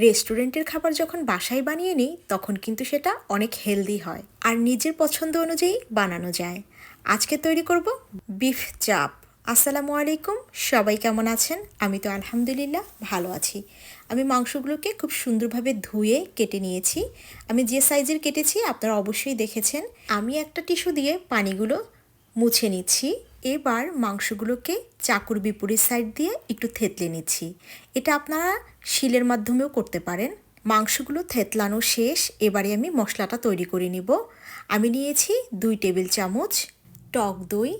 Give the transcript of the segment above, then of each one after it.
রেস্টুরেন্টের খাবার যখন বাসায় বানিয়ে নিই, তখন কিন্তু সেটা অনেক হেলদি হয় আর নিজের পছন্দ অনুযায়ী বানানো যায়। আজকে তৈরি করব বিফ চাপ। আসসালামু আলাইকুম, সবাই কেমন আছেন? আমি তো আলহামদুলিল্লাহ ভালো আছি। আমি মাংসগুলোকে খুব সুন্দরভাবে ধুয়ে কেটে নিয়েছি। আমি যে সাইজের কেটেছি আপনারা অবশ্যই দেখেছেন। আমি একটা টিস্যু দিয়ে পানিগুলো মুছে নিচ্ছি। এবার মাংসগুলোকে চাকুর বিপরীত সাইড দিয়ে একটু থেতলে নিচ্ছি। এটা আপনারা শিলের মাধ্যমেও করতে পারেন। মাংসগুলো থেতলানো শেষ, এবারে আমি মশলাটা তৈরি করে নিব। আমি নিয়েছি দুই টেবিল চামচ টক দই।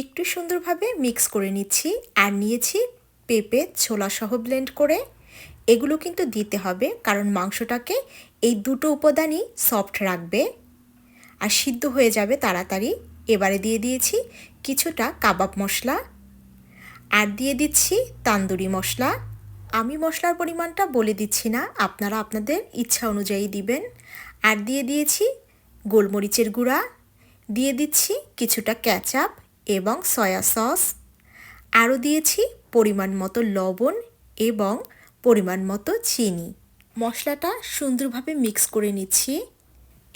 একটু সুন্দরভাবে মিক্স করে নিচ্ছি আর নিয়েছি পেঁপে ছোলা সহ ব্লেন্ড করে। এগুলো কিন্তু দিতে হবে কারণ মাংসটাকে এই দুটো উপাদানই সফট রাখবে। আর সিদ্ধ হয়ে যাবে তাড়াতাড়ি। এবারে দিয়ে দিয়েছি কিছুটা কাবাব মশলা আর দিয়ে দিচ্ছি তান্দুরি মশলা। আমি মশলার পরিমাণটা বলে দিচ্ছি না, আপনারা আপনাদের ইচ্ছা অনুযায়ী দিবেন। আর দিয়ে দিয়েছি গোলমরিচের গুঁড়া, দিয়ে দিচ্ছি কিছুটা ক্যাচাপ এবং সয়া সস। আরও দিয়েছি পরিমাণ মতো লবণ এবং পরিমাণ মতো চিনি। মশলাটা সুন্দরভাবে মিক্স করে নিচ্ছি।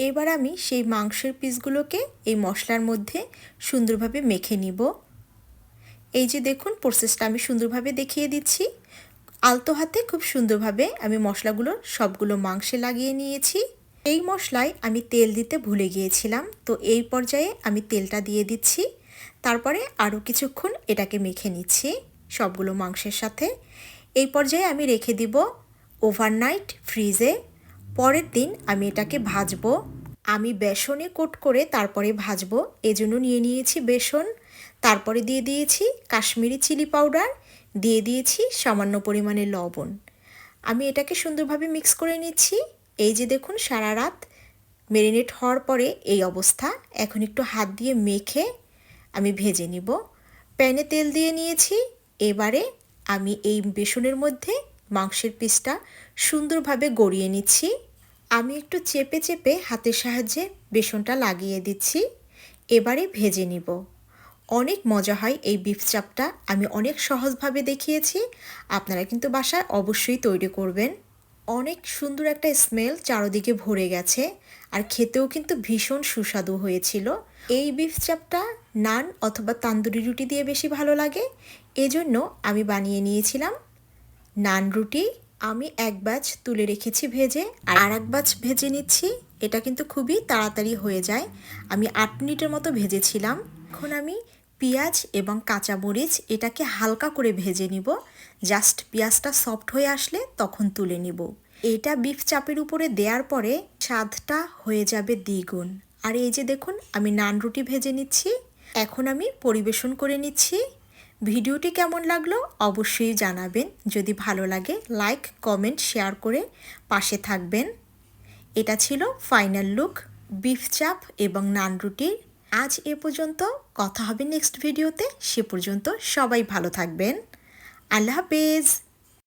এবার আমি সেই মাংসের পিসগুলোকে এই মশলার মধ্যে সুন্দরভাবে মেখে নিব। এই যে দেখুন প্রসেসটা আমি সুন্দরভাবে দেখিয়ে দিচ্ছি। আলতো হাতে খুব সুন্দরভাবে আমি মশলাগুলো সবগুলো মাংসে লাগিয়ে নিয়েছি। এই মশলায় আমি তেল দিতে ভুলে গিয়েছিলাম, তো এই পর্যায়ে আমি তেলটা দিয়ে দিচ্ছি। তারপরে আরও কিছুক্ষণ এটাকে মেখে নিচ্ছি সবগুলো মাংসের সাথে। এই পর্যায়ে আমি রেখে দিব ওভারনাইট ফ্রিজে পরের দিন আমি এটাকে ভাজবো। আমি বেসনে কোট করে তারপরে ভাজবো। এজন্য নিয়ে নিয়েছি বেসন। তারপরে দিয়ে দিয়েছি কাশ্মীরি চিলি পাউডার। দিয়ে দিয়েছি সামান্য পরিমাণে লবণ। আমি এটাকে সুন্দরভাবে মিক্স করে নিচ্ছি। এই যে দেখুন, সারা রাত মেরিনেট হওয়ার পরে এই অবস্থা। এখন একটু হাত দিয়ে মেখে আমি ভেজে নিব। প্যানে তেল দিয়ে নিয়েছি। এবারে আমি এই বেসনের মধ্যে মাংসের পিসটা সুন্দরভাবে গড়িয়ে নিচ্ছি। আমি একটু চেপে চেপে হাতের সাহায্যে বেসনটা লাগিয়ে দিচ্ছি। এবারে ভেজে নিব। অনেক মজা হয় এই বিফ চাপটা। আমি অনেক সহজভাবে দেখিয়েছি। আপনারা কিন্তু বাসায় অবশ্যই তৈরি করবেন। অনেক সুন্দর একটা স্মেল চারোদিকে ভরে গেছে। আর খেতেও কিন্তু ভীষণ সুস্বাদু হয়েছিল। এই বিফ চাপটা নান অথবা তান্দুরি রুটি দিয়ে বেশি ভালো লাগে। এজন্য আমি বানিয়ে নিয়েছিলাম নান রুটি আমি এক ব্যাচ তুলে রেখেছি ভেজে, আর এক ব্যাচ ভেজে নিচ্ছি। এটা কিন্তু খুবই তাড়াতাড়ি হয়ে যায়। আমি আট মিনিটের মতো ভেজেছিলাম। এখন আমি পেঁয়াজ এবং কাঁচা মরিচ এটাকে হালকা করে ভেজে নিব। জাস্ট পেঁয়াজটা সফট হয়ে আসলে তখন তুলে নিব। এটা বিফ চাপের উপরে দেওয়ার পরে স্বাদটা হয়ে যাবে দ্বিগুণ। আর এই যে দেখুন, আমি নান রুটি ভেজে নিচ্ছি। এখন আমি পরিবেশন করে নিচ্ছি। ভিডিওটি কেমন লাগল অবশ্যই জানাবেন। যদি ভালো লাগে লাইক কমেন্ট শেয়ার করে পাশে থাকবেন। এটা ছিল ফাইনাল লুক বিফ চাপ এবং নান রুটির আজ এ পর্যন্ত কথা হবে নেক্সট ভিডিওতে সে পর্যন্ত সবাই ভালো থাকবেন। আল্লাহ হাফেজ।